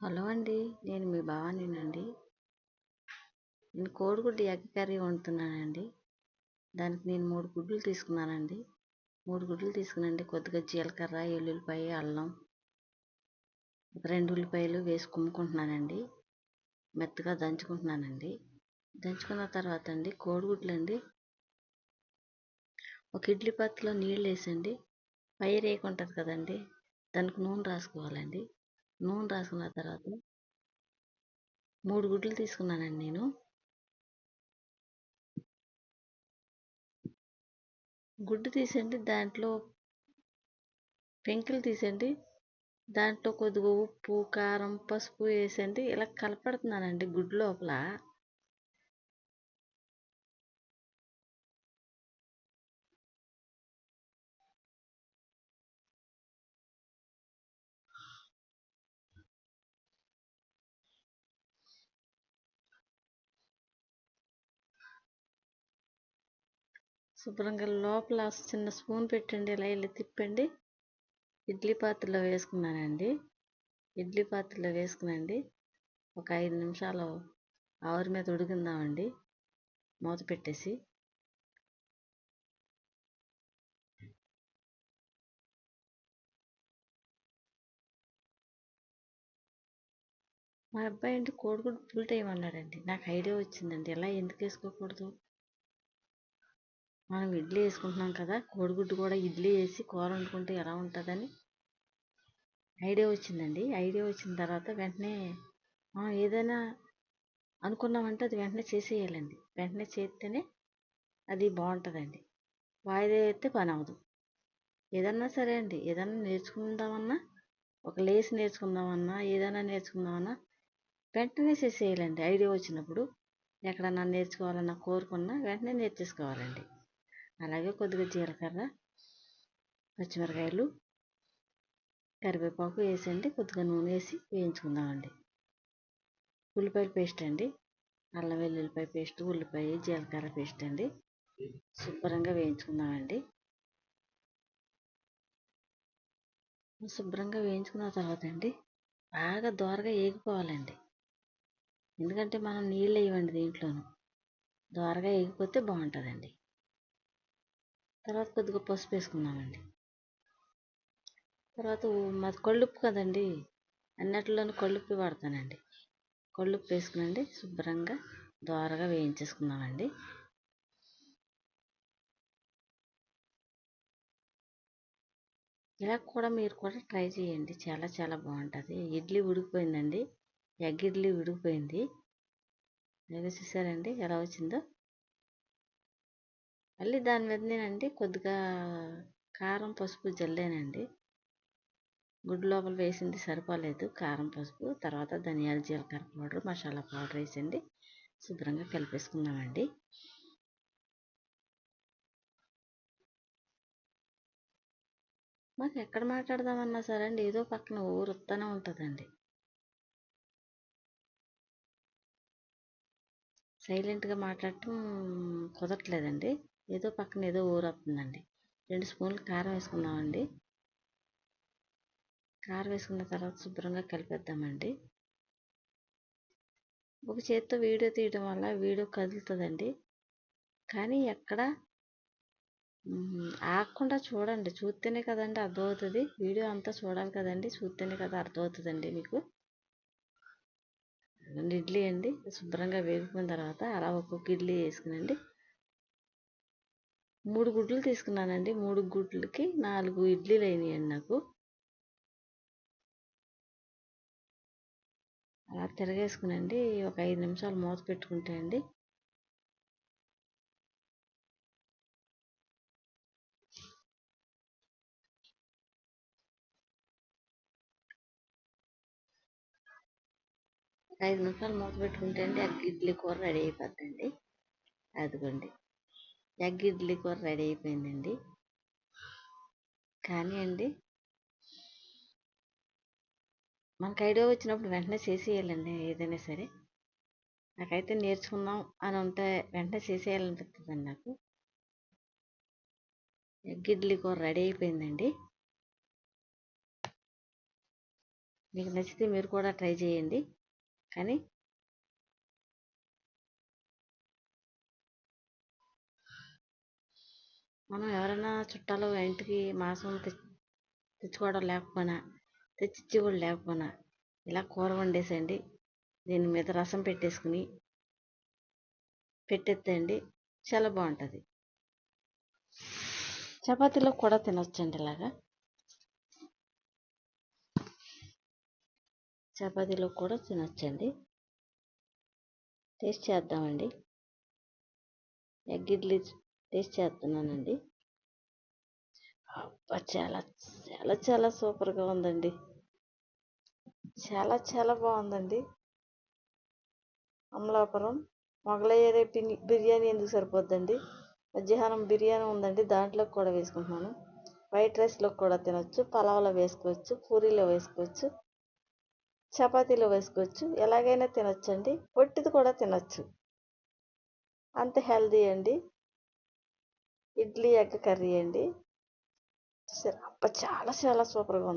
Hello అండి నేను మీ భవానీనండి. నేను కోడిగుడ్డు ఎగ్ కర్రీ వండుతున్నానండి. దానికి నేను మూడు గుడ్లు తీసుకున్నానండి. మూడు గుడ్లు తీసుకునండి కొద్దిగా జీలకర్ర ఎల్లుల్లిపాయ అల్లం ఒక రెండు ఉల్లిపాయలు వేసి కుమ్ముకుంటున్నానండి. మెత్తగా దంచుకుంటున్నానండి. దంచుకున్న తర్వాత అండి కోడిగుడ్లు అండి ఒక ఇడ్లీ పాత్రలో నీళ్ళు వేసండి. పై రేకు ఉంటుంది కదండి దానికి నూనె రాసుకోవాలండి. నూనె రాసుకున్న తర్వాత మూడు గుడ్లు తీసుకున్నానండి నేను. గుడ్డు తీసండి దాంట్లో పెంకులు తీసండి దాంట్లో కొద్దిగా ఉప్పు కారం పసుపు వేసండి ఇలా కలపడుతున్నానండి గుడ్డు లోపల. శుభ్రంగా లోపల చిన్న స్పూన్ పెట్టండి ఇలా ఇలా తిప్పండి. ఇడ్లీ పాత్రలో వేసుకున్నానండి. ఇడ్లీ పాత్రలో వేసుకునండి. ఒక ఐదు నిమిషాలు ఆవిరి మీద ఉడికిందామండి. మూత పెట్టేసి. మా అబ్బాయి అంటే కోడిగుడ్డు ఫుల్ టైం అన్నాడండి నాకు ఐడియా వచ్చిందండి. ఎలా ఎందుకు వేసుకోకూడదు? మనం ఇడ్లీ వేసుకుంటున్నాం కదా కోడిగుడ్డు కూడా ఇడ్లీ వేసి కూర వండుకుంటే ఎలా ఉంటుందని ఐడియా వచ్చిందండి. ఐడియా వచ్చిన తర్వాత వెంటనే మనం ఏదైనా అనుకున్నామంటే అది వెంటనే చేసేయాలండి. వెంటనే చేస్తేనే అది బాగుంటుందండి. వాయిదా అయితే పని అవ్వదు. ఏదన్నా సరే అండి ఏదన్నా నేర్చుకుందామన్నా ఒక లేస్ నేర్చుకుందామన్నా ఏదైనా నేర్చుకుందామన్నా వెంటనే చేసేయాలండి. ఐడియా వచ్చినప్పుడు ఎక్కడన్నా నేర్చుకోవాలన్నా కోరుకున్నా వెంటనే నేర్చేసుకోవాలండి. అలాగే కొద్దిగా జీలకర్ర పచ్చిమిరకాయలు కరివేపాకు వేసండి కొద్దిగా నూనె వేసి వేయించుకుందామండి. ఉల్లిపాయల పేస్ట్ అండి. అల్లం వెల్లుల్లిపాయ పేస్ట్ ఉల్లిపాయ జీలకర్ర పేస్ట్ అండి. శుభ్రంగా వేయించుకుందామండి. శుభ్రంగా వేయించుకున్న తర్వాత అండి బాగా దోరగా ఏగిపోవాలండి. ఎందుకంటే మనం నీళ్ళు వేయమండి దీంట్లోనూ. దోరగా ఏగిపోతే బాగుంటుందండి. తర్వాత కొద్దిగా పసుపు వేసుకున్నామండి. తర్వాత మాది కళ్ళుప్పు కదండి. అన్నిటిలోనూ కళ్ళుప్పి వాడతానండి. కళ్ళుప్పు వేసుకునండి శుభ్రంగా దోరగా వేయించేసుకున్నామండి. ఇలా కూడా మీరు కూడా ట్రై చేయండి. చాలా చాలా బాగుంటుంది. ఇడ్లీ ఉడికిపోయిందండి. ఎగ్ ఇడ్లీ ఉడికిపోయింది. అలాగే చూసారండి? ఎలా వచ్చిందో? మళ్ళీ దాని మీద నేనండి కొద్దిగా కారం పసుపు జల్లానండి. గుడ్డు లోపల వేసింది సరిపోలేదు. కారం పసుపు తర్వాత ధనియాల జీలకర్ర పౌడర్ మసాలా పౌడర్ వేసండి. శుభ్రంగా కలిపేసుకున్నామండి మాకు ఎక్కడ మాట్లాడదామన్నా సరే అండి ఏదో పక్కన ఊరు ఉంటుందండి. సైలెంట్గా మాట్లాడటం కుదరట్లేదండి. ఏదో పక్కన ఏదో ఊరు వస్తుందండి. రెండు స్పూన్లు కారం వేసుకుందామండి. కారం వేసుకున్న తర్వాత శుభ్రంగా కలిపేద్దామండి. ఒక చేత్తో వీడియో తీయడం వల్ల వీడియో కదులుతుందండి. కానీ ఎక్కడ ఆగకుండా చూడండి. చూస్తేనే కదండి అర్థమవుతుంది. వీడియో అంతా చూడాలి కదండి. చూస్తేనే కదా అర్థమవుతుందండి మీకు. ఇడ్లీ అండి. శుభ్రంగా వేగిపోయిన తర్వాత అలా ఒక్కొక్క ఇడ్లీ వేసుకునండి. మూడు గుడ్లు తీసుకున్నానండి. మూడు గుడ్లకి నాలుగు ఇడ్లీలు అయినాయండి నాకు. అలా తిరగేసుకునండి. ఒక ఐదు నిమిషాలు మూత పెట్టుకుంటే అండి. ఐదు నిమిషాలు మూత పెట్టుకుంటే అండి ఇడ్లీ కూర రెడీ అయిపోద్దండి. అదిగోండి. ఎగ్ ఇడ్లీ కూర రెడీ అయిపోయిందండి. కానీ అండి మనకు ఐడియా వచ్చినప్పుడు వెంటనే చేసేయాలండి ఏదైనా సరే. నాకైతే నేర్చుకుందాం అని ఉంటే వెంటనే చేసేయాలనిపిస్తుందండి నాకు. ఎగ్ ఇడ్లీ కూర రెడీ అయిపోయిందండి. మీకు నచ్చితే మీరు కూడా ట్రై చేయండి. కానీ మనం ఎవరైనా చుట్టాలు ఇంటికి మాంసం తెచ్చి తెచ్చుకోవడం లేకపోయినా తెచ్చిచ్చి కూడా లేకపోయినా ఇలా కూర వండేసేయండి. దీని మీద రసం పెట్టేసుకుని పెట్టేద్దండి చాలా బాగుంటుంది. చపాతీలో కూడా తినొచ్చండి ఇలాగా. చపాతీలో కూడా తినొచ్చండి. టేస్ట్ చేద్దామండి. ఎగ్ ఇడ్లీ టేస్ట్ చేస్తున్నానండి. అబ్బా! చాలా చాలా చాలా సూపర్గా ఉందండి. చాలా చాలా బాగుందండి. అమలాపురం మొగలయ్యేరే బిర్యానీ ఎందుకు సరిపోద్దండి? మధ్యాహ్నం బిర్యానీ ఉందండి దాంట్లో కూడా వేసుకుంటున్నాను. వైట్ రైస్లో కూడా తినొచ్చు పలావ్లో వేసుకోవచ్చు పూరీలో వేసుకోవచ్చు చపాతీలో వేసుకోవచ్చు ఎలాగైనా తినొచ్చండి పొట్టిది కూడా తినొచ్చు. అంత హెల్దీ అండి. ఇడ్లీ ఎగ్ కర్రీ అండి. అబ్బా చాలా చాలా సూపర్గా ఉంది.